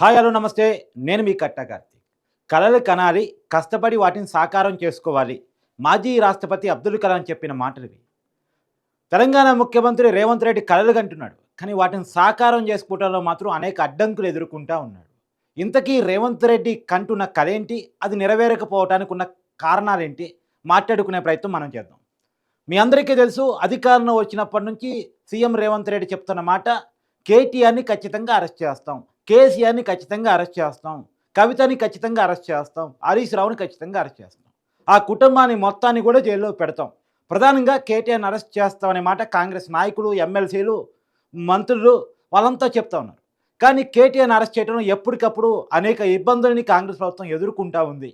Hi hello నమస్తే. నేను మీ కట్ట కార్తీక్. కనాలి కష్టపడి వాటిని సాకారం చేసుకోవాలి. మాజీ రాష్ట్రపతి అబ్దుల్ కలాం చెప్పిన మాటలు తెలంగాణ ముఖ్యమంత్రి రేవంత్ రెడ్డి కళలు కంటున్నాడు కానీ వాటిని సాకారం చేసుకోవడంలో మాత్రం అనేక అడ్డంకులు ఎదుర్కొంటూ ఉన్నాడు. ఇంతకీ రేవంత్ రెడ్డి కంటున్న కళ ఏంటి అది నెరవేరకపోవటానికి ఉన్న కారణాలేంటి? మాట్లాడుకునే ప్రయత్నం మనం చేద్దాం. మీ అందరికీ తెలుసు అధికారంలో వచ్చినప్పటి నుంచి సీఎం రేవంత్ రెడ్డి చెప్తున్న మాట కేటీఆర్ని ఖచ్చితంగా అరెస్ట్ చేస్తాం. కేసీఆర్ని ఖచ్చితంగా అరెస్ట్ చేస్తాం కవితని ఖచ్చితంగా అరెస్ట్ చేస్తాం హరీష్ రావుని ఖచ్చితంగా అరెస్ట్ చేస్తాం. ఆ కుటుంబాన్ని మొత్తాన్ని కూడా జైల్లో పెడతాం. ప్రధానంగా కేటీఆర్ని అరెస్ట్ చేస్తామనే మాట కాంగ్రెస్ నాయకులు ఎమ్మెల్సీలు మంత్రులు వాళ్ళంతా చెప్తా ఉన్నారు. కానీ కేటీఆర్ని అరెస్ట్ చేయడం ఎప్పటికప్పుడు అనేక ఇబ్బందుల్ని కాంగ్రెస్ ప్రభుత్వం ఎదుర్కొంటా ఉంది.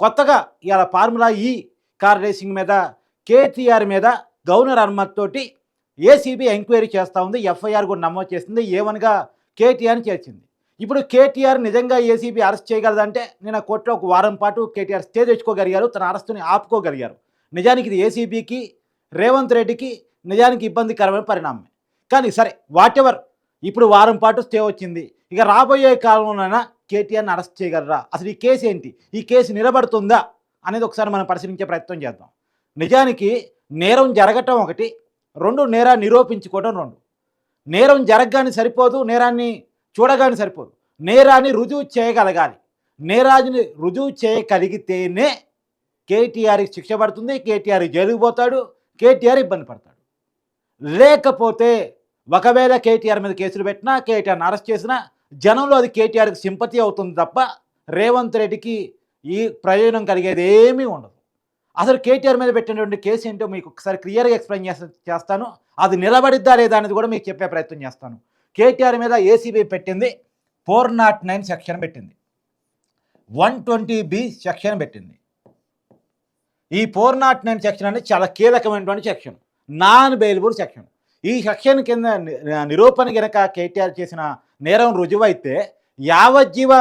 కొత్తగా ఇలా ఫార్ములా ఈ కార్ రేసింగ్ మీద కేటీఆర్ మీద గవర్నర్ అనుమతి తోటి ఏసీబీ ఎంక్వైరీ చేస్తూ ఉంది ఎఫ్ఐఆర్ కూడా నమోదు చేసింది ఏమనగా కేటీఆర్ని చేర్చింది. ఇప్పుడు కేటీఆర్ నిజంగా ఏసీబీ అరెస్ట్ చేయగలదంటే నేను కోర్టులో ఒక వారం పాటు కేటీఆర్ స్టే తెచ్చుకోగలిగారు తన అరెస్టుని ఆపుకోగలిగారు. నిజానికి ఇది ఏసీబీకి రేవంత్ రెడ్డికి నిజానికి ఇబ్బందికరమైన పరిణామమే. కానీ సరే వాట్ ఎవర్ ఇప్పుడు వారం పాటు స్టే వచ్చింది. ఇక రాబోయే కాలంలోనైనా కేటీఆర్ని అరెస్ట్ చేయగలరా? అసలు ఈ కేసు ఏంటి? ఈ కేసు నిలబడుతుందా? అనేది ఒకసారి మనం పరిశీలించే ప్రయత్నం చేద్దాం. నిజానికి నేరం జరగటం ఒకటి రెండు నేరాన్ని నిరూపించుకోవడం రెండు. నేరం జరగగానే సరిపోదు నేరాన్ని చూడగానే సరిపోదు. నేరాన్ని రుజువు చేయగలగాలి. నేరాజుని రుజువు చేయగలిగితేనే కేటీఆర్కి శిక్ష పడుతుంది కేటీఆర్ జైలుకు పోతాడు కేటీఆర్ ఇబ్బంది పడతాడు. లేకపోతే ఒకవేళ కేటీఆర్ మీద కేసులు పెట్టినా కేటీఆర్ని అరెస్ట్ చేసినా జనంలో అది కేటీఆర్కి సింపతి అవుతుంది తప్ప రేవంత్ రెడ్డికి ఈ ప్రయోజనం కలిగేది ఏమీ ఉండదు. అసలు కేటీఆర్ మీద పెట్టినటువంటి కేసు ఏంటో మీకు ఒకసారి క్లియర్గా ఎక్స్ప్లెయిన్ చేస్తాను. అది నిలబడిద్దా లేదా అనేది కూడా మీకు చెప్పే ప్రయత్నం చేస్తాను. కేటీఆర్ మీద ఏసీబీ పెట్టింది. ఫోర్ నాట్ నైన్ సెక్షన్ పెట్టింది. వన్ ట్వంటీ బి సెక్షన్ పెట్టింది. ఈ ఫోర్ నాట్ నైన్ సెక్షన్ అనేది చాలా కీలకమైనటువంటి సెక్షన్. Non bailable section. ఈ సెక్షన్ కింద నిరూపణ గనక కేటీఆర్ చేసిన నేరం రుజువైతే యావజ్జీవ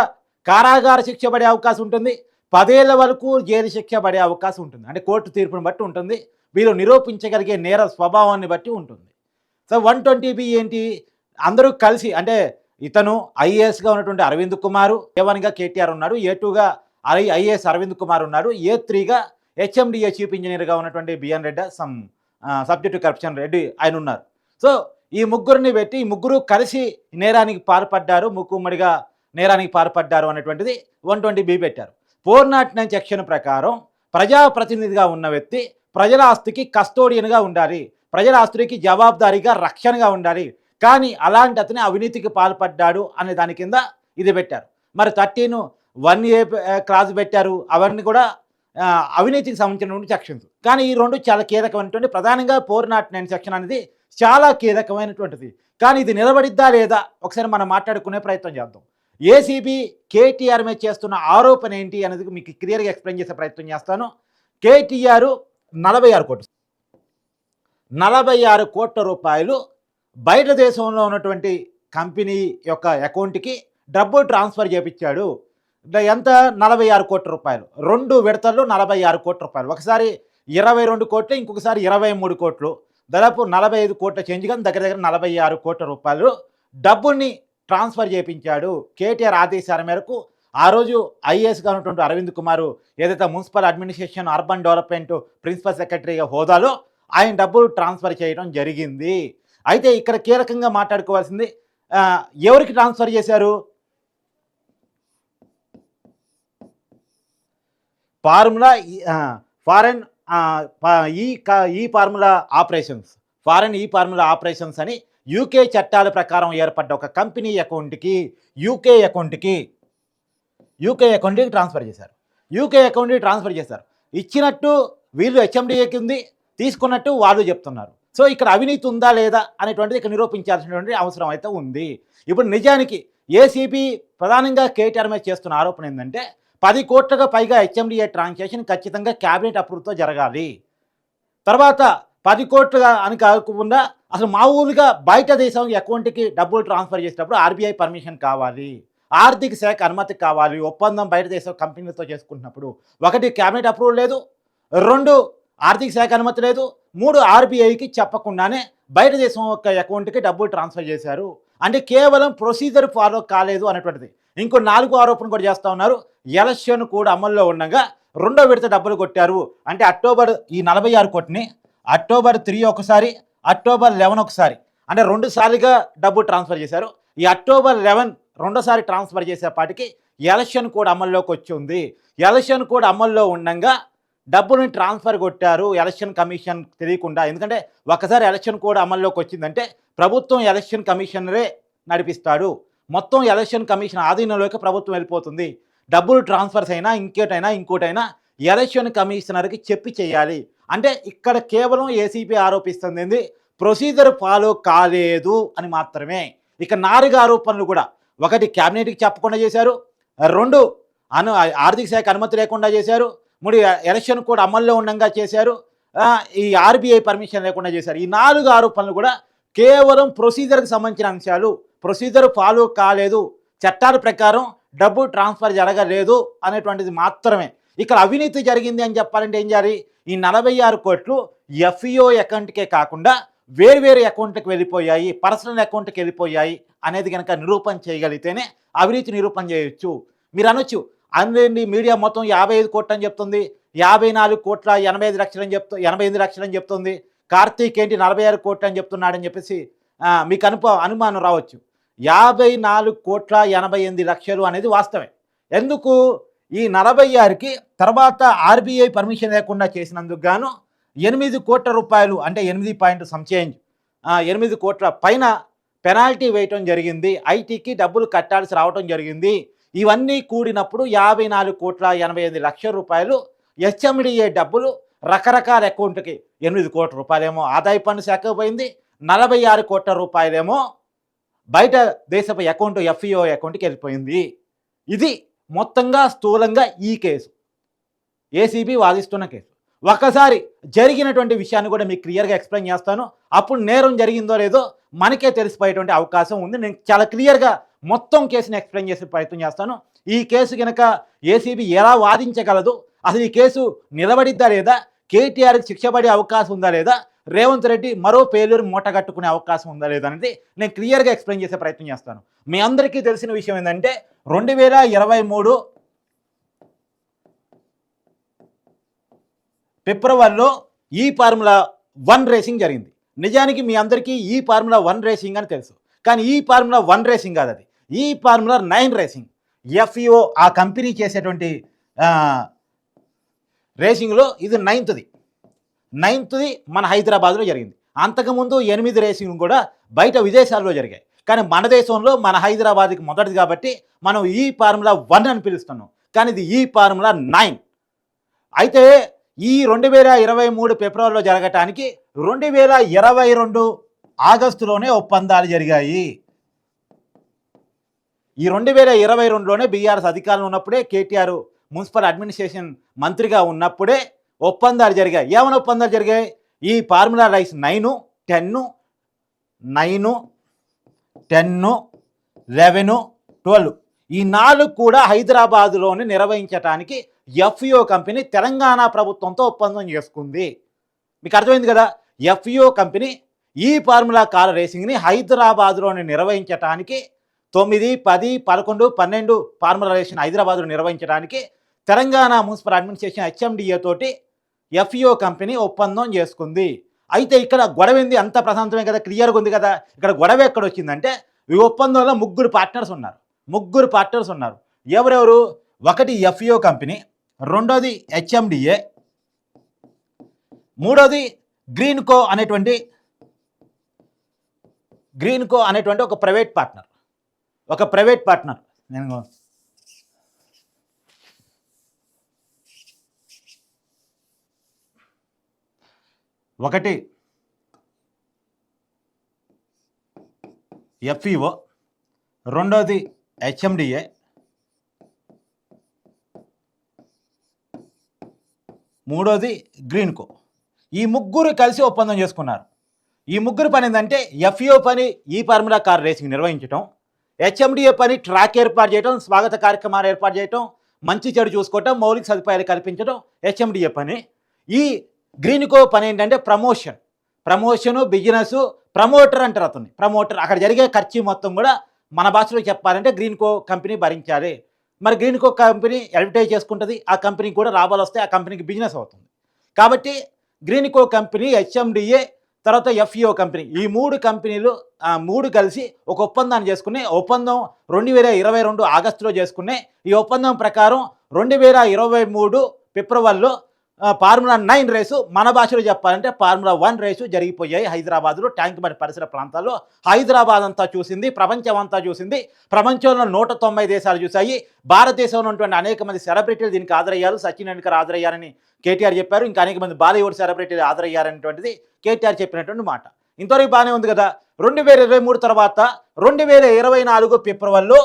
కారాగార శిక్ష పడే అవకాశం ఉంటుంది. పదేళ్ళ వరకు జైలు శిక్ష పడే అవకాశం ఉంటుంది. అంటే కోర్టు తీర్పును బట్టి ఉంటుంది. వీళ్ళు నిరూపించగలిగే నేర స్వభావాన్ని బట్టి ఉంటుంది. సో వన్ ట్వంటీ బి ఏంటి? అందరూ కలిసి అంటే ఇతను ఐఏఎస్గా ఉన్నటువంటి అరవింద్ కుమారు ఏ వన్గా కేటీఆర్ ఉన్నాడు ఏ టూగా ఐ ఐఏఎస్ అరవింద్ కుమార్ ఉన్నాడు ఏ త్రీగా హెచ్ఎండిఏ చీఫ్ ఇంజనీర్గా ఉన్నటువంటి BN Reddy some subject corruption Reddy ఆయన ఉన్నారు. సో ఈ ముగ్గురిని పెట్టి ఈ ముగ్గురు కలిసి నేరానికి పాల్పడ్డారు ముక్కుమ్మడిగా నేరానికి పాల్పడ్డారు అనేటువంటిది వన్ ట్వంటీ బి పెట్టారు. ఫోర్ నాట్ నైన్ సెక్షన్ ప్రకారం ప్రజాప్రతినిధిగా ఉన్న వ్యక్తి ప్రజల ఆస్తికి కస్టోడియన్గా ఉండాలి ప్రజల ఆస్తికి జవాబుదారీగా రక్షణగా ఉండాలి కానీ అలాంటి అతని అవినీతికి పాల్పడ్డాడు అనే దాని కింద ఇది పెట్టారు. మరి థర్టీన్ వన్ ఏ క్లాజ్ పెట్టారు. అవన్నీ కూడా అవినీతికి సంబంధించినటువంటి సెక్షన్స్. కానీ ఈ రెండు చాలా కీలకమైనటువంటి ప్రధానంగా ఫోర్ నాట్ నైన్ సెక్షన్ అనేది చాలా కీలకమైనటువంటిది. కానీ ఇది నిలబడిద్దా లేదా ఒకసారి మనం మాట్లాడుకునే ప్రయత్నం చేద్దాం. ఏసీబీ కేటీఆర్ మీద చేస్తున్న ఆరోపణ ఏంటి అనేది మీకు క్లియర్గా ఎక్స్ప్లెయిన్ చేసే ప్రయత్నం చేస్తాను. కేటీఆర్ నలభై ఆరు కోట్లు. నలభై ఆరు కోట్ల రూపాయలు బయట దేశంలో ఉన్నటువంటి కంపెనీ యొక్క అకౌంట్కి డబ్బు ట్రాన్స్ఫర్ చేపించాడు ఎంత? నలభై ఆరు కోట్ల రూపాయలు. రెండు విడతల్లో నలభై ఆరు కోట్ల రూపాయలు. ఒకసారి ఇరవై రెండు కోట్లు ఇంకొకసారి ఇరవై మూడు కోట్లు. దాదాపు నలభై ఐదు కోట్ల చేంజ్ కానీ దగ్గర దగ్గర నలభై ఆరు కోట్ల రూపాయలు డబ్బుని ట్రాన్స్ఫర్ చేయించాడు కేటీఆర్ ఆదేశాల మేరకు. ఆ రోజు ఐఏఎస్గా ఉన్నటువంటి అరవింద్ కుమార్ ఏదైతే municipal administration urban development principal సెక్రటరీగా హోదాలో ఆయన డబ్బులు ట్రాన్స్ఫర్ చేయడం జరిగింది. అయితే ఇక్కడ కీలకంగా మాట్లాడుకోవాల్సింది ఎవరికి ట్రాన్స్ఫర్ చేశారు? Formula foreign E E formula operations foreign E formula operations అని యూకే చట్టాల ప్రకారం ఏర్పడ్డ ఒక కంపెనీ అకౌంట్కి యూకే అకౌంట్కి యూకే అకౌంట్కి ట్రాన్స్ఫర్ చేశారు. యూకే అకౌంట్కి ట్రాన్స్ఫర్ చేశారు. ఇచ్చినట్టు వీళ్ళు హెచ్ఎండిఏకి ఉంది తీసుకున్నట్టు వాళ్ళు చెప్తున్నారు. సో ఇక్కడ అవినీతి ఉందా లేదా అనేటువంటిది ఇక్కడ నిరూపించాల్సినటువంటి అవసరం అయితే ఉంది. ఇప్పుడు నిజానికి ఏసీబీ ప్రధానంగా కేటీఆర్ మీద చేస్తున్న ఆరోపణ ఏంటంటే పది కోట్లకు పైగా హెచ్ఎండిఏ ట్రాన్సాక్షన్ ఖచ్చితంగా క్యాబినెట్ అప్రూవ్తో జరగాలి. తర్వాత పది కోట్లుగా అని కాకుండా అసలు మామూలుగా బయట దేశం అకౌంట్కి డబ్బులు ట్రాన్స్ఫర్ చేసేటప్పుడు ఆర్బీఐ పర్మిషన్ కావాలి. ఆర్థిక శాఖ అనుమతి కావాలి. ఒప్పందం బయట దేశం కంపెనీలతో చేసుకుంటున్నప్పుడు. ఒకటి క్యాబినెట్ అప్రూవల్ లేదు. రెండు ఆర్థిక శాఖ అనుమతి లేదు. మూడు ఆర్బీఐకి చెప్పకుండానే బయట దేశం యొక్క అకౌంట్కి డబ్బులు ట్రాన్స్ఫర్ చేశారు. అంటే కేవలం ప్రొసీజర్ ఫాలో కాలేదు అనేటువంటిది. ఇంకో నాలుగు ఆరోపణ కూడా చేస్తూ ఉన్నారు. ఎలక్షన్ కూడా అమల్లో ఉండగా రెండో విడత డబ్బులు కొట్టారు. అంటే అక్టోబర్ ఈ నలభై ఆరు కోటిని అక్టోబర్ త్రీ ఒకసారి అక్టోబర్ లెవెన్ ఒకసారి. అంటే రెండు సార్లుగా డబ్బు ట్రాన్స్ఫర్ చేశారు. ఈ అక్టోబర్ లెవెన్ రెండోసారి ట్రాన్స్ఫర్ చేసేపాటికి ఎలక్షన్ కూడా అమల్లోకి వచ్చి ఉంది ఎలక్షన్ కూడా అమల్లో ఉండగా డబ్బుని ట్రాన్స్ఫర్ కొట్టారు ఎలక్షన్ కమిషన్ తెలియకుండా. ఎందుకంటే ఒకసారి ఎలక్షన్ కూడా అమల్లోకి వచ్చిందంటే ప్రభుత్వం ఎలక్షన్ కమిషనరే నడిపిస్తాడు. మొత్తం ఎలక్షన్ కమిషన్ ఆధీనంలోకి ప్రభుత్వం వెళ్ళిపోతుంది. డబ్బులు ట్రాన్స్ఫర్స్ అయినా ఇంకేటైనా ఇంకోటైనా ఎలక్షన్ కమిషనర్కి చెప్పి చేయాలి. అంటే ఇక్కడ కేవలం ఏసీపీ ఆరోపిస్తుంది ఏంది? ప్రొసీజర్ ఫాలో కాలేదు అని మాత్రమే. ఇక నాలుగు ఆరోపణలు కూడా. ఒకటి క్యాబినెట్కి చెప్పకుండా చేశారు. రెండు అను ఆర్థిక శాఖ అనుమతి లేకుండా చేశారు. మూడు ఎలక్షన్ కూడా అమల్లో ఉండగా చేశారు. ఈ ఆర్బీఐ పర్మిషన్ లేకుండా చేశారు. ఈ నాలుగు ఆరోపణలు కూడా కేవలం ప్రొసీజర్కి సంబంధించిన అంశాలు. ప్రొసీజర్ ఫాలో కాలేదు. చట్టాల ప్రకారం డబ్బు ట్రాన్స్ఫర్ జరగలేదు అనేటువంటిది మాత్రమే. ఇక్కడ అవినీతి జరిగింది అని చెప్పాలంటే ఏం చేయాలి? ఈ నలభై ఆరు కోట్లు ఎఫ్ఈఓ అకౌంట్కే కాకుండా వేరు అకౌంట్కి వెళ్ళిపోయాయి. పర్సనల్ అకౌంట్కి వెళ్ళిపోయాయి అనేది కనుక నిరూపణ చేయగలిగితేనే అవినీతి నిరూపణ చేయొచ్చు. మీరు అనొచ్చు అందేంటి మీడియా మొత్తం యాభై ఐదు కోట్లు అని చెప్తుంది. యాభై నాలుగు కోట్ల ఎనభై ఐదు లక్షలు అని చెప్తూ ఎనభై ఎనిమిది లక్షలు అని చెప్తుంది. కార్తీక్ ఏంటి నలభై ఆరు కోట్లు అని చెప్తున్నాడని చెప్పేసి మీకు అనుప అనుమానం రావచ్చు. యాభై నాలుగు కోట్ల ఎనభై ఎనిమిది లక్షలు అనేది వాస్తవే ఎందుకు? ఈ నలభై ఆరుకి తర్వాత ఆర్బీఐ పర్మిషన్ లేకుండా చేసినందుకు గాను ఎనిమిది కోట్ల రూపాయలు అంటే ఎనిమిది పాయింట్ సంచేంజ్ ఎనిమిది కోట్ల పైన పెనాల్టీ వేయటం జరిగింది. ఐటీకి డబ్బులు కట్టాల్సి రావటం జరిగింది. ఇవన్నీ కూడినప్పుడు యాభై నాలుగు కోట్ల ఎనభై ఎనిమిది లక్షల రూపాయలు హెచ్ఎండిఏ డబ్బులు రకరకాల అకౌంట్కి ఎనిమిది కోట్ల రూపాయలేమో ఆదాయ పన్ను శాఖ పోయింది నలభై ఆరు కోట్ల రూపాయలేమో బయట దేశపు అకౌంట్ ఎఫ్ఈఓ అకౌంట్కి వెళ్ళిపోయింది. ఇది మొత్తంగా స్థూలంగా ఈ కేసు. ACB వాదిస్తున్న case. ఒకసారి జరిగినటువంటి విషయాన్ని కూడా మీకు క్లియర్గా ఎక్స్ప్లెయిన్ చేస్తాను. అప్పుడు నేరం జరిగిందో లేదో మనకే తెలిసిపోయేటువంటి అవకాశం ఉంది. నేను చాలా క్లియర్గా మొత్తం కేసుని ఎక్స్ప్లెయిన్ చేసే ప్రయత్నం చేస్తాను. ఈ కేసు కనుక ఏసీబీ ఎలా వాదించగలదు? అసలు ఈ కేసు నిలబడిద్దా లేదా? కేటీఆర్కి శిక్ష పడే అవకాశం ఉందా లేదా? రేవంత్ రెడ్డి మరో పేలూరు మూటగట్టుకునే అవకాశం ఉందా లేదా అనేది నేను క్లియర్గా ఎక్స్ప్లెయిన్ చేసే ప్రయత్నం చేస్తాను. మీ అందరికీ తెలిసిన విషయం ఏంటంటే రెండు వేల ఇరవై మూడు ఫిబ్రవరిలో ఈ ఫార్ములా వన్ రేసింగ్ జరిగింది. నిజానికి మీ అందరికీ ఈ ఫార్ములా వన్ రేసింగ్ అని తెలుసు. కానీ ఈ ఫార్ములా వన్ రేసింగ్ కాదు అది ఈ ఫార్ములర్ నైన్ రేసింగ్. ఎఫ్ఈఓ ఆ కంపెనీ చేసేటువంటి రేసింగ్లో ఇది నైన్త్ది. నైన్త్ది మన హైదరాబాద్లో జరిగింది. అంతకుముందు ఎనిమిది రేసింగ్ కూడా బయట విదేశాల్లో జరిగాయి. కానీ మన దేశంలో మన హైదరాబాద్కి మొదటిది కాబట్టి మనం ఈ ఫార్ములా వన్ అని పిలుస్తున్నాం. కానీ ఇది ఈ ఫార్ములా నైన్. అయితే ఈ రెండు వేల ఇరవై మూడు ఫిబ్రవరిలో జరగటానికి రెండు వేల ఇరవై రెండు ఆగస్టులోనే ఒప్పందాలు జరిగాయి. ఈ రెండు వేల ఇరవై రెండులోనే బీఆర్ఎస్ అధికారంలో ఉన్నప్పుడే కేటీఆర్ మున్సిపల్ అడ్మినిస్ట్రేషన్ మంత్రిగా ఉన్నప్పుడే ఒప్పందాలు జరిగాయి. ఏమైనా ఒప్పందాలు జరిగాయి? ఈ formula race nine ten nine ten eleven twelve. ఈ నాలుగు కూడా హైదరాబాదులోని నిర్వహించడానికి ఎఫ్ఈఓ కంపెనీ తెలంగాణ ప్రభుత్వంతో ఒప్పందం చేసుకుంది. మీకు అర్థమైంది కదా? ఎఫ్ఈఓ కంపెనీ ఈ ఫార్ములా కార్ రేసింగ్ని హైదరాబాద్లోని నిర్వహించడానికి తొమ్మిది పది పదకొండు పన్నెండు ఫార్ములా హైదరాబాద్లో నిర్వహించడానికి తెలంగాణ మున్సిపల్ అడ్మినిస్ట్రేషన్ హెచ్ఎండిఏ తోటి ఎఫ్ఈఓ కంపెనీ ఒప్పందం చేసుకుంది. అయితే ఇక్కడ గొడవ ఏంది? అంత ప్రశాంతమే కదా క్లియర్గా ఉంది కదా. ఇక్కడ గొడవ ఎక్కడ వచ్చిందంటే ఈ ఒప్పందంలో ముగ్గురు పార్ట్నర్స్ ఉన్నారు. ముగ్గురు పార్ట్నర్స్ ఉన్నారు. ఎవరెవరు? ఒకటి ఎఫ్ఈఓ కంపెనీ రెండోది హెచ్ఎండిఏ మూడోది గ్రీన్కో అనేటువంటి గ్రీన్కో అనేటువంటి ఒక ప్రైవేట్ పార్ట్నర్. ఒక ప్రైవేట్ పార్ట్నర్. నేను ఒకటి. ఎఫ్ఈఓ. రెండోది హెచ్ఎండిఏ. మూడోది గ్రీన్కో. ఈ ముగ్గురు కలిసి ఒప్పందం చేసుకున్నారు. ఈ ముగ్గురు పని ఏంటంటే ఎఫ్ఈఓ పని ఈ ఫార్ములా కార్ రేసింగ్ నిర్వహించడం హెచ్ఎండిఏ పని ట్రాక్ ఏర్పాటు చేయడం స్వాగత కార్యక్రమాలు ఏర్పాటు చేయడం మంచి చెడు చూసుకోవటం మౌలిక సదుపాయాలు కల్పించడం హెచ్ఎండిఏ పని. ఈ గ్రీన్కో పని ఏంటంటే ప్రమోషన్. ప్రమోషను బిజినెస్ ప్రమోటర్ అంటారు అతన్ని. ప్రమోటర్ అక్కడ జరిగే ఖర్చు మొత్తం కూడా మన భాషలో చెప్పాలంటే గ్రీన్కో కంపెనీ భరించాలి. మరి గ్రీన్కో కంపెనీ అడ్వర్టైజ్ చేసుకుంటుంది ఆ కంపెనీకి కూడా లాభాలు వస్తాయి ఆ కంపెనీకి బిజినెస్ అవుతుంది. కాబట్టి గ్రీన్కో కంపెనీ హెచ్ఎండిఏ తర్వాత ఎఫ్ఈఓ కంపెనీ. ఈ మూడు కంపెనీలు మూడు కలిసి ఒక ఒప్పందాన్ని చేసుకుని ఒప్పందం రెండు వేల ఇరవై రెండు ఆగస్టులో చేసుకునే ఈ ఒప్పందం ప్రకారం రెండు వేల ఇరవై మూడు ఫిబ్రవరిలో ఫార్ములా నైన్ రేసు మన భాషలో చెప్పాలంటే ఫార్ములా వన్ రేసు జరిగిపోయాయి హైదరాబాద్లో ట్యాంక్ బండ్ పరిసర ప్రాంతాల్లో. హైదరాబాద్ అంతా చూసింది ప్రపంచం అంతా చూసింది. ప్రపంచంలో నూట తొంభై దేశాలు చూశాయి. భారతదేశంలో ఉన్నటువంటి అనేక మంది సెలబ్రిటీలు దీనికి ఆదరయ్యారు సచిన్ టెండూల్కర్ ఆదరయ్యారని కేటీఆర్ చెప్పారు. ఇంకా అనేక మంది బాలీవుడ్ సెలబ్రిటీలు ఆదరయ్యారనేటువంటిది కేటీఆర్ చెప్పినటువంటి మాట. ఇంతవరకు బాగానే ఉంది కదా? రెండు వేల ఇరవై మూడు తర్వాత రెండు వేల ఇరవై నాలుగు ఫిబ్రవరిలో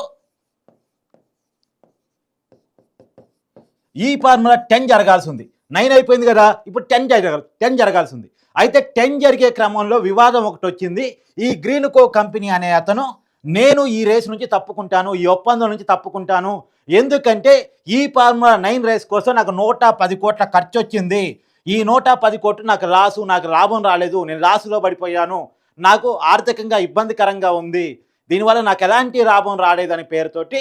ఈ ఫార్ములా టెన్ జరగాల్సి ఉంది. నైన్ అయిపోయింది కదా ఇప్పుడు టెన్ జరగాలి టెన్ జరగాల్సింది. అయితే టెన్ జరిగే క్రమంలో వివాదం ఒకటి వచ్చింది. ఈ గ్రీన్ కో కంపెనీ అనే అతను నేను ఈ రేస్ నుంచి తప్పుకుంటాను ఈ ఒప్పందం నుంచి తప్పుకుంటాను. ఎందుకంటే ఈ ఫార్ములా నైన్ రేస్ కోసం నాకు నూట పది కోట్ల ఖర్చు వచ్చింది ఈ నూట పది కోట్లు నాకు లాసు నాకు లాభం రాలేదు. నేను లాసులో పడిపోయాను. నాకు ఆర్థికంగా ఇబ్బందికరంగా ఉంది. దీనివల్ల నాకు ఎలాంటి లాభం రాలేదని పేరుతోటి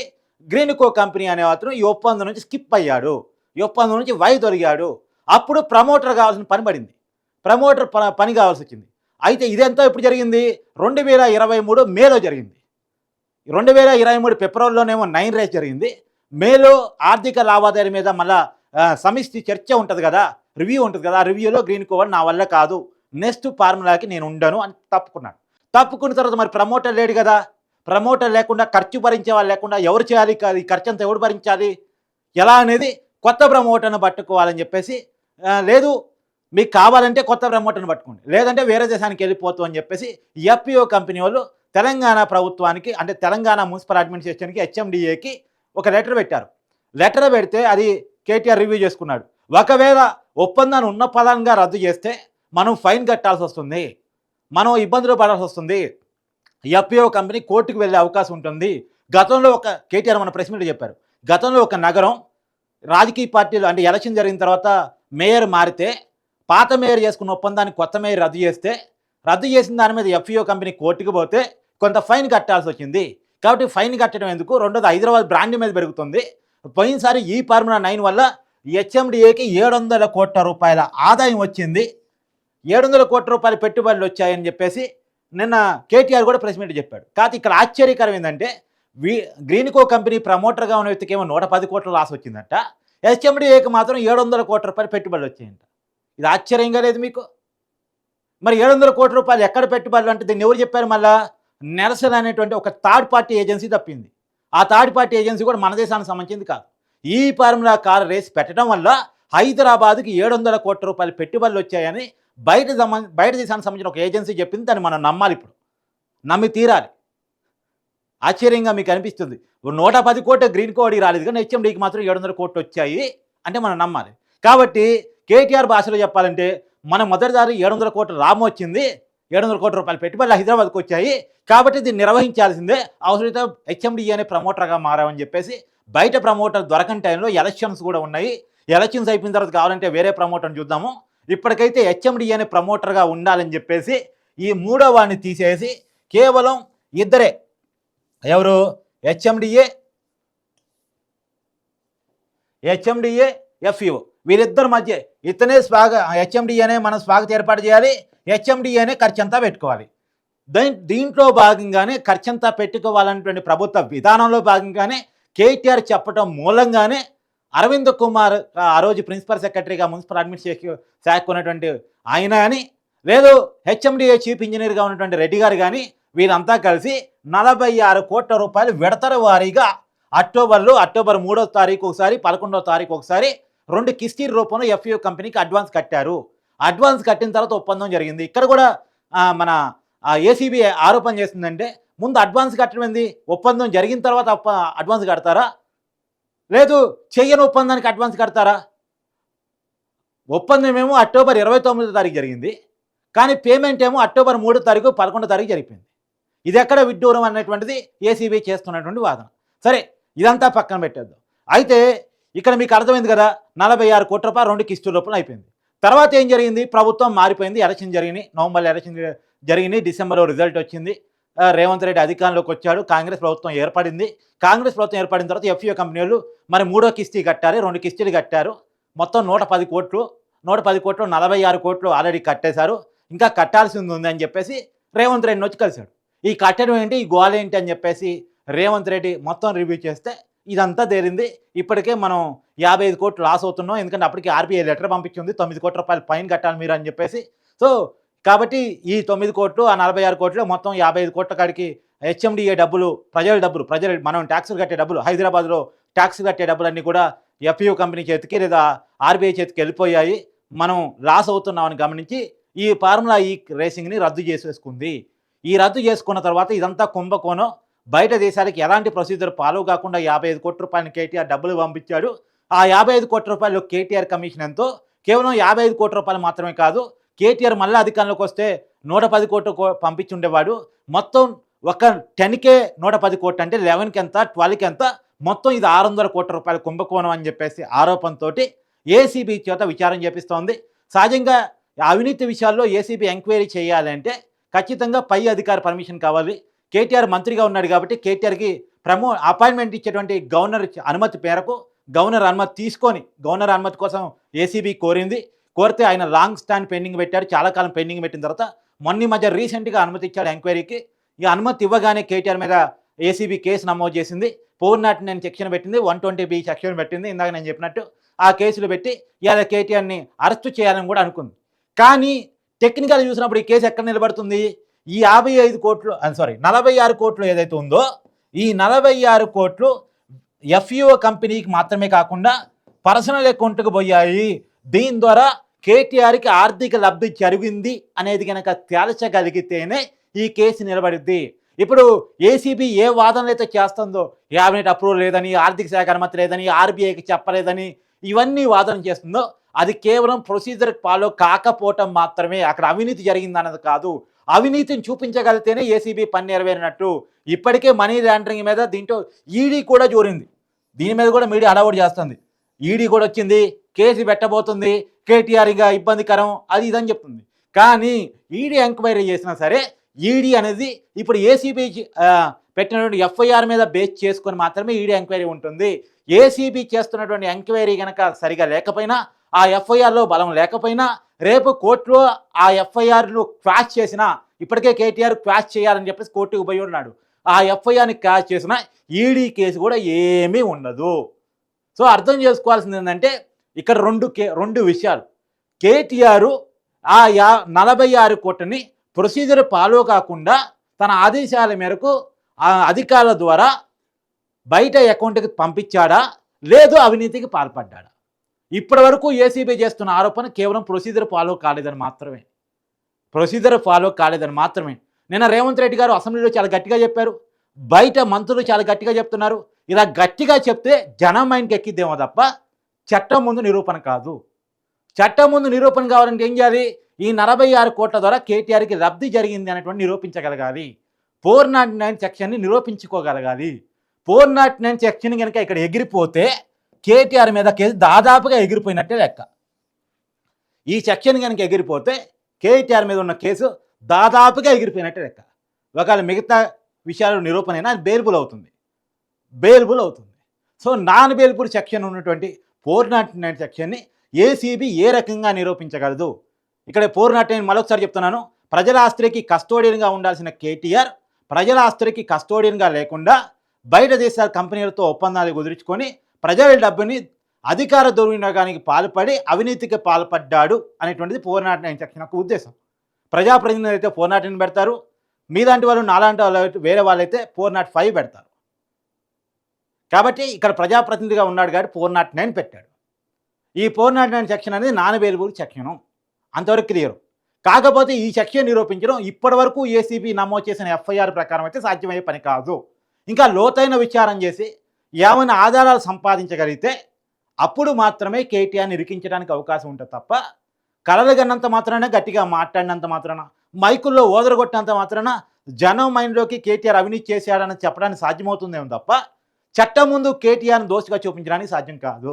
గ్రీన్ కో కంపెనీ అనే అతను ఈ ఒప్పందం నుంచి స్కిప్ అయ్యాడు. ఒప్పందం నుంచి వై దొరికాడు. అప్పుడు ప్రమోటర్ కావాల్సిన పని పడింది. ప్రమోటర్ ప- పని కావాల్సి వచ్చింది. అయితే ఇదంతా ఇప్పుడు జరిగింది? రెండు వేల ఇరవై మూడు మేలో జరిగింది. రెండు వేల ఇరవై మూడు ఫిబ్రవరిలోనేమో నైన్ రేస్ జరిగింది. మేలో ఆర్థిక లావాదేవీల మీద మళ్ళా సమిష్టి చర్చ ఉంటుంది కదా? రివ్యూ ఉంటుంది కదా? ఆ రివ్యూలో గ్రీన్ కోవర్ నా వల్ల కాదు. నెక్స్ట్ ఫార్ములాకి నేను ఉండను అని తప్పుకున్నాడు. తప్పుకున్న తర్వాత మరి ప్రమోటర్ లేడు కదా? ప్రమోటర్ లేకుండా ఖర్చు భరించే వాళ్ళు లేకుండా ఎవరు చేయాలి? ఈ ఖర్చు అంతా ఎవరు భరించాలి? ఎలా అనేది కొత్త ప్రమోటర్ను పట్టుకోవాలని చెప్పేసి లేదు మీకు కావాలంటే కొత్త ప్రమోటర్ని పట్టుకోండి. లేదంటే వేరే దేశానికి వెళ్ళిపోతాం అని చెప్పేసి ఎఫ్పిఓ కంపెనీ వాళ్ళు తెలంగాణ ప్రభుత్వానికి అంటే తెలంగాణ మున్సిపల్ అడ్మినిస్ట్రేషన్కి హెచ్ఎండిఏకి ఒక లెటర్ పెట్టారు. లెటర్ పెడితే అది కేటీఆర్ రివ్యూ చేసుకున్నాడు. ఒకవేళ ఒప్పందాన్ని ఉన్న పదంగా రద్దు చేస్తే మనం ఫైన్ కట్టాల్సి వస్తుంది. మనం ఇబ్బందులు పడాల్సి వస్తుంది. ఎఫ్పిఓ కంపెనీ కోర్టుకు వెళ్ళే అవకాశం ఉంటుంది. గతంలో ఒక కేటీఆర్ మన ప్రెస్ మీట్ చెప్పారు. గతంలో ఒక నగరం రాజకీయ పార్టీలు అంటే ఎలక్షన్ జరిగిన తర్వాత మేయర్ మారితే పాత మేయర్ చేసుకున్న ఒప్పందాన్ని కొత్త మేయర్ రద్దు చేస్తే రద్దు చేసిన దాని మీద ఎఫ్ఈఓ కంపెనీ కోర్టుకు పోతే కొంత ఫైన్ కట్టాల్సి వచ్చింది. కాబట్టి ఫైన్ కట్టడం ఎందుకు? రెండోది హైదరాబాద్ బ్రాండ్ మీద పెరుగుతుంది. పోయినసారి ఈ ఫార్ములా నైన్ వల్ల హెచ్ఎండిఏకి ఏడు వందల కోట్ల రూపాయల ఆదాయం వచ్చింది. ఏడు వందల కోట్ల రూపాయల పెట్టుబడులు వచ్చాయని చెప్పేసి నిన్న కేటీఆర్ కూడా ప్రెస్ మీట్ చెప్పాడు. కాకపోతే ఇక్కడ ఆశ్చర్యకరం ఏంటంటే గ్రీన్కో కంపెనీ ప్రమోటర్గా ఉన్న వ్యక్తికి ఏమో నూట పది కోట్ల లాస్ వచ్చిందంట. హెచ్ఎండిఏకి మాత్రం ఏడు వందల కోట్ల రూపాయలు పెట్టుబడులు వచ్చాయంట. ఇది ఆశ్చర్యంగా లేదు మీకు? మరి ఏడు వందల కోట్ల రూపాయలు ఎక్కడ పెట్టుబడులు అంటే దీన్ని ఎవరు చెప్పారు మళ్ళా? నెరసన్ అనేటువంటి ఒక థర్డ్ పార్టీ ఏజెన్సీ తప్పింది. ఆ థర్డ్ పార్టీ ఏజెన్సీ కూడా మన దేశానికి సంబంధించింది కాదు. ఈ ఫార్ములా కార్ రేస్ పెట్టడం వల్ల హైదరాబాద్కి ఏడు వందల కోట్ల రూపాయలు పెట్టుబడులు వచ్చాయని బయట సంబంధ బయట దేశానికి సంబంధించిన ఒక ఏజెన్సీ చెప్పింది. దాన్ని మనం నమ్మాలి ఇప్పుడు. నమ్మి తీరాలి. ఆశ్చర్యంగా మీకు అనిపిస్తుంది. నూట పది కోట్ల గ్రీన్ కోడి రాలేదు. కానీ హెచ్ఎండికి మాత్రం ఏడు వందల కోట్లు వచ్చాయి అంటే మనం నమ్మాలి. కాబట్టి కేటీఆర్ భాషలో చెప్పాలంటే మన మొదటిసారి ఏడు వందల కోట్ల రాము వచ్చింది. ఏడు వందల కోట్ల రూపాయలు పెట్టుబడులు హైదరాబాద్కి వచ్చాయి. కాబట్టి దీన్ని నిర్వహించాల్సిందే. అవసరమైతే హెచ్ఎండి అనే ప్రమోటర్గా మారామని చెప్పేసి బయట ప్రమోటర్ దొరకని టైంలో ఎలక్షన్స్ కూడా ఉన్నాయి. ఎలక్షన్స్ అయిపోయిన తర్వాత కావాలంటే వేరే ప్రమోటర్ని చూద్దాము. ఇప్పటికైతే హెచ్ఎండి అనే ప్రమోటర్గా ఉండాలని చెప్పేసి ఈ మూడో వాడిని తీసేసి కేవలం ఇద్దరే ఎవరు? హెచ్ఎండిఏ? HMDA FEO. వీరిద్దరి మధ్య ఇతనే స్వాగ హెచ్ఎండిఏనే మనం స్వాగత ఏర్పాటు చేయాలి హెచ్ఎండిఏనే ఖర్చు అంతా పెట్టుకోవాలి దీంట్లో భాగంగానే ఖర్చంతా పెట్టుకోవాలనేటువంటి ప్రభుత్వ విధానంలో భాగంగానే కేటీఆర్ చెప్పటం మూలంగానే అరవింద్ కుమార్ ఆ రోజు ప్రిన్సిపల్ సెక్రటరీగా మున్సిపల్ అడ్మినిస్ట్రేషన్ శాఖ ఉన్నటువంటి ఆయన కానీ లేదు హెచ్ఎండిఏ చీఫ్ ఇంజనీర్గా ఉన్నటువంటి రెడ్డి గారు కానీ వీరంతా కలిసి నలభై ఆరు కోట్ల రూపాయలు విడతల వారీగా అక్టోబర్లో అక్టోబర్ మూడో తారీఖు ఒకసారి పదకొండో తారీఖు ఒకసారి రెండు కిస్తీ రూపంలో ఎఫ్ఈఓ కంపెనీకి అడ్వాన్స్ కట్టారు. అడ్వాన్స్ కట్టిన తర్వాత ఒప్పందం జరిగింది. ఇక్కడ కూడా మన ఏసీబీ ఆరోపణ చేసిందంటే ముందు అడ్వాన్స్ కట్టడం ఏంది? ఒప్పందం జరిగిన తర్వాత అడ్వాన్స్ కడతారా? లేదు చేయని ఒప్పందానికి అడ్వాన్స్ కడతారా? ఒప్పందం ఏమో అక్టోబర్ ఇరవై తొమ్మిదో తారీఖు జరిగింది. కానీ పేమెంట్ ఏమో అక్టోబర్ మూడో తారీఖు పదకొండో తారీఖు జరిపింది. ఇది ఎక్కడ విడ్డూరం అనేటువంటిది ఏసీబీ చేస్తున్నటువంటి వాదన. సరే ఇదంతా పక్కన పెట్టేద్దాం. అయితే ఇక్కడ మీకు అర్థమైంది కదా నలభై ఆరు కోట్ల రూపాయలు రెండు కిస్తుల లోపల అయిపోయింది. తర్వాత ఏం జరిగింది? ప్రభుత్వం మారిపోయింది ఎలక్షన్ జరిగింది. నవంబర్లో ఎలక్షన్ జరిగింది డిసెంబర్లో రిజల్ట్ వచ్చింది. రేవంత్ రెడ్డి అధికారంలోకి వచ్చాడు కాంగ్రెస్ ప్రభుత్వం ఏర్పడింది. కాంగ్రెస్ ప్రభుత్వం ఏర్పడిన తర్వాత ఎఫ్యూ కంపెనీలు మరి మూడో కిస్తీ కట్టారు రెండు కిస్తీలు కట్టారు. మొత్తం నూట పది కోట్లు నూట పది కోట్లు నలభై ఆరు కోట్లు ఆల్రెడీ కట్టేశారు. ఇంకా కట్టాల్సింది ఉంది అని చెప్పేసి రేవంత్ రెడ్డిని వచ్చి కలిశాడు. ఈ కట్టడం ఏంటి? ఈ గోల ఏంటి? అని చెప్పేసి రేవంత్ రెడ్డి మొత్తం రివ్యూ చేస్తే ఇదంతా తేలింది. ఇప్పటికే మనం యాభై ఐదు కోట్లు లాస్ అవుతున్నాం. ఎందుకంటే అప్పటికి ఆర్బీఐ లెటర్ పంపించింది. తొమ్మిది కోట్ల రూపాయలు పైన కట్టాలి మీరు అని చెప్పేసి. సో కాబట్టి ఈ తొమ్మిది కోట్లు ఆ నలభై ఆరు కోట్లు మొత్తం యాభై ఐదు కోట్ల కాడికి హెచ్ఎండిఏ డబ్బులు ప్రజల డబ్బులు ప్రజలు మనం ట్యాక్సులు కట్టే డబ్బులు హైదరాబాద్లో ట్యాక్స్ కట్టే డబ్బులన్నీ కూడా ఎఫ్యూ కంపెనీ చేతికి లేదా ఆర్బీఐ చేతికి వెళ్ళిపోయాయి. మనం లాస్ అవుతున్నామని గమనించి ఈ ఫార్ములా ఈ రేసింగ్ని రద్దు చేసేసుకుంది. ఈ రద్దు చేసుకున్న తర్వాత ఇదంతా కుంభకోణం. బయట దేశాలకి ఎలాంటి ప్రొసీజర్ ఫాలో కాకుండా యాభై ఐదు కోట్ల రూపాయలు కేటీఆర్ డబ్బులు పంపించాడు. ఆ యాభై ఐదు కోట్ల రూపాయలు కేటీఆర్ కమిషన్ ఎంతో. కేవలం యాభై ఐదు కోట్ల రూపాయలు మాత్రమే కాదు కేటీఆర్ మళ్ళీ అధికారంలోకి వస్తే నూట పది కోట్లు పంపించుండేవాడు. పంపించి ఉండేవాడు మొత్తం ఒక టెన్కే నూట పది కోట్లు అంటే లెవెన్కి ఎంత ట్వెల్వ్కి ఎంత మొత్తం ఇది ఆరు వందల కోట్ల రూపాయల కుంభకోణం అని చెప్పేసి ఆరోపణతోటి ఏసీబీ చేత విచారం చేపిస్తోంది. సహజంగా అవినీతి విషయాల్లో ఏసీబీ ఎంక్వైరీ చేయాలంటే ఖచ్చితంగా పై అధికార పర్మిషన్ కావాలి. కేటీఆర్ మంత్రిగా ఉన్నాడు కాబట్టి కేటీఆర్కి ప్రమో అపాయింట్మెంట్ ఇచ్చేటువంటి గవర్నర్ అనుమతి మేరకు గవర్నర్ అనుమతి తీసుకొని గవర్నర్ అనుమతి కోసం ఏసీబీ కోరింది. కోరితే ఆయన లాంగ్ స్టాండ్ పెండింగ్ పెట్టాడు. చాలా కాలం పెండింగ్ పెట్టిన తర్వాత మొన్న మధ్య రీసెంట్గా అనుమతి ఇచ్చాడు ఎంక్వైరీకి. ఈ అనుమతి ఇవ్వగానే కేటీఆర్ మీద ఏసీబీ కేసు నమోదు చేసింది. ఫోర్ నేను సెక్షన్ పెట్టింది. వన్ ట్వంటీ బి సెక్షన్ పెట్టింది. ఇందాక నేను చెప్పినట్టు ఆ కేసులు పెట్టి ఇవాళ కేటీఆర్ని అరెస్టు చేయాలని కూడా అనుకుంది. కానీ టెక్నికల్ చూసినప్పుడు ఈ కేసు ఎక్కడ నిలబడుతుంది? ఈ యాభై ఐదు కోట్లు సారీ నలభై ఆరు కోట్లు ఏదైతే ఉందో ఈ నలభై ఆరు కోట్లు ఎఫ్ఈఓ కంపెనీకి మాత్రమే కాకుండా పర్సనల్ అకౌంట్కి పోయాయి. దీని ద్వారా కేటీఆర్కి ఆర్థిక లబ్ధి జరిగింది అనేది కనుక తేల్చగలిగితేనే ఈ కేసు నిలబడిద్ది. ఇప్పుడు ఏసీబీ ఏ వాదనలు అయితే చేస్తుందో క్యాబినెట్ అప్రూవల్ లేదని ఆర్థిక శాఖ అనుమతి లేదని ఆర్బీఐకి చెప్పలేదని ఇవన్నీ వాదన చేస్తుందో అది కేవలం ప్రొసీజర్ ఫాలో కాకపోవటం మాత్రమే. అక్కడ అవినీతి జరిగిందన్నది కాదు. అవినీతిని చూపించగలిగితేనే ఏసీబీ పని నెరవేరినట్టు. ఇప్పటికే మనీ లాండరింగ్ మీద దీంట్లో ఈడీ కూడా జోరింది. దీని మీద కూడా మీడియా అడవుడు చేస్తుంది. ఈడీ కూడా వచ్చింది. కేసు పెట్టబోతుంది. కేటీఆర్ ఇంకా ఇబ్బందికరం. అది ఇదని చెప్తుంది. కానీ ఈడీ ఎంక్వైరీ చేసినా సరే ఈడీ అనేది ఇప్పుడు ఏసీబీ పెట్టినటువంటి ఎఫ్ఐఆర్ మీద బేస్ చేసుకొని మాత్రమే ఈడీ ఎంక్వైరీ ఉంటుంది. ఏసీబీ చేస్తున్నటువంటి ఎంక్వైరీ కనుక సరిగా లేకపోయినా ఆ ఎఫ్ఐఆర్లో బలం లేకపోయినా రేపు కోర్టులో ఆ ఎఫ్ఐఆర్ను క్వాష్ చేసినా ఇప్పటికే కేటీఆర్ క్వాష్ చేయాలని చెప్పేసి కోర్టుకు పోయి ఉన్నాడు. ఆ ఎఫ్ఐఆర్ని క్వాష్ చేసిన ఈడీ కేసు కూడా ఏమీ ఉండదు. సో అర్థం చేసుకోవాల్సింది ఏంటంటే ఇక్కడ రెండు కే రెండు విషయాలు. కేటీఆర్ ఆ యా నలభై ఆరు కోట్లని ప్రొసీజర్ ఫాలో కాకుండా తన ఆదేశాల మేరకు ఆ అధికారుల ద్వారా బయట అకౌంట్కి పంపించాడా? లేదు అవినీతికి పాల్పడ్డాడా? ఇప్పటి వరకు ఏసీబీ చేస్తున్న ఆరోపణ కేవలం ప్రొసీజర్ ఫాలో కాలేదని మాత్రమే. ప్రొసీజర్ ఫాలో కాలేదని మాత్రమే. నిన్న రేవంత్ రెడ్డి గారు అసెంబ్లీలో చాలా గట్టిగా చెప్పారు. బయట మంత్రులు చాలా గట్టిగా చెప్తున్నారు. ఇలా గట్టిగా చెప్తే జనం మైండ్కి ఎక్కిద్దేమో తప్ప చట్టం ముందు నిరూపణ కాదు. చట్టం ముందు నిరూపణ కావాలంటే ఏం చేయాలి? ఈ నలభై ఆరు కోట్ల ద్వారా కేటీఆర్కి రబ్ది జరిగింది అనేటువంటి నిరూపించగలగాలి. ఫోర్ నాట్ నైన్ సెక్షన్ని నిరూపించుకోగలగాలి. ఫోర్ నాట్ నైన్ సెక్షన్ కనుక ఇక్కడ ఎగిరిపోతే కేటీఆర్ మీద కేసు దాదాపుగా ఎగిరిపోయినట్టే లెక్క. ఈ సెక్షన్ కనుక ఎగిరిపోతే కేటీఆర్ మీద ఉన్న కేసు దాదాపుగా ఎగిరిపోయినట్టే లెక్క. ఒకవేళ మిగతా విషయాలు నిరూపణ అయినా అది బెయిల్బుల్ అవుతుంది. బెయిల్బుల్ అవుతుంది. సో నాన్ బెయిల్బుల్ సెక్షన్ ఉన్నటువంటి ఫోర్ నాట్ నైన్ సెక్షన్ని ఏసీబీ ఏ రకంగా నిరూపించగలదు? ఇక్కడ ఫోర్ నాట్ నైన్ మరొకసారి చెప్తున్నాను. ప్రజల ఆస్తికి కస్టోడియన్గా ఉండాల్సిన కేటీఆర్ ప్రజల ఆస్తికి కస్టోడియన్గా లేకుండా బయట దేశాల కంపెనీలతో ఒప్పందాలు కుదుర్చుకొని ప్రజల డబ్బుని అధికార దుర్వినియోగానికి పాల్పడి అవినీతికి పాల్పడ్డాడు అనేటువంటిది ఫోర్ నాట్ నైన్ సెక్షన్ యొక్క ఉద్దేశం. ప్రజాప్రతినిధులు అయితే ఫోర్ నాట్ నైన్ పెడతారు మీలాంటి వాళ్ళు నాలాంటి వాళ్ళు అయితే- వేరే వాళ్ళైతే ఫోర్ నాట్ ఫైవ్ పెడతారు. కాబట్టి ఇక్కడ ప్రజాప్రతినిధిగా ఉన్నాడు కాబట్టి ఫోర్ నాట్ నైన్ పెట్టాడు. ఈ ఫోర్ నాట్ నైన్ సెక్షన్ అనేది నాన్ అవైలబుల్ సెక్షను. అంతవరకు క్లియర్. కాకపోతే ఈ సెక్షన్ నిరూపించడం ఇప్పటి వరకు ఏసీబీ నమోదు చేసిన ఎఫ్ఐఆర్ ప్రకారం అయితే సాధ్యమయ్యే పని కాదు. ఇంకా లోతైన విచారం చేసి ఏమైనా ఆధారాలు సంపాదించగలిగితే అప్పుడు మాత్రమే కేటీఆర్ని ఇరికించడానికి అవకాశం ఉంటుంది తప్ప కలలుగన్నంత మాత్రాన గట్టిగా మాట్లాడినంత మాత్రాన మైకుల్లో ఓదరగొట్టినంత మాత్రాన జనం మైండ్లోకి కేటీఆర్ అవినీతి చేశాడని చెప్పడానికి సాధ్యమవుతుందేమో తప్ప చట్టం ముందు కేటీఆర్ని దోషిగా చూపించడానికి సాధ్యం కాదు.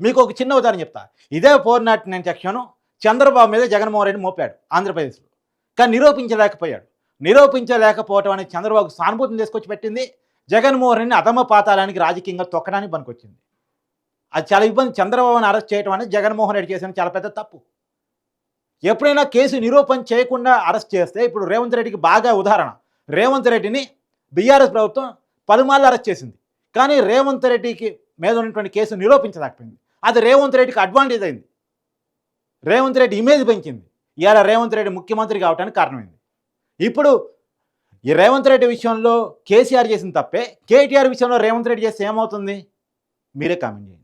మీకు ఒక చిన్న ఉదాహరణ చెప్తా. ఇదే four nought nine section Chandrababu మీద జగన్మోహన్ రెడ్డి మోపాడు ఆంధ్రప్రదేశ్లో. కానీ నిరూపించలేకపోయాడు. నిరూపించలేకపోవటం అనేది చంద్రబాబు సానుభూతిని తీసుకొచ్చి పెట్టింది. జగన్మోహన్ రెడ్డిని అధమ పాతాలానికి రాజకీయంగా తొక్కడానికి పనికొచ్చింది. అది చాలా ఇబ్బంది. చంద్రబాబుని అరెస్ట్ చేయడం అనేది జగన్మోహన్ రెడ్డి చేసిన చాలా పెద్ద తప్పు. ఎప్పుడైనా కేసు నిరూపణ చేయకుండా అరెస్ట్ చేస్తే ఇప్పుడు రేవంత్ రెడ్డికి బాగా ఉదాహరణ. రేవంత్ రెడ్డిని బీఆర్ఎస్ ప్రభుత్వం పలుమార్లు అరెస్ట్ చేసింది. కానీ రేవంత్ రెడ్డికి మీద ఉన్నటువంటి కేసు నిరూపించలేకపోయింది. అది రేవంత్ రెడ్డికి అడ్వాంటేజ్ అయింది. రేవంత్ రెడ్డి ఇమేజ్ పెంచింది. ఇవాళ రేవంత్ రెడ్డి ముఖ్యమంత్రి కావడానికి కారణమైంది. ఇప్పుడు ఈ రేవంత్ రెడ్డి విషయంలో కేసీఆర్ చేసిన తప్పే. కేటీఆర్ విషయంలో రేవంత్ రెడ్డి చేస్తే ఏమవుతుంది? మీరే కామెంట్ చేయండి.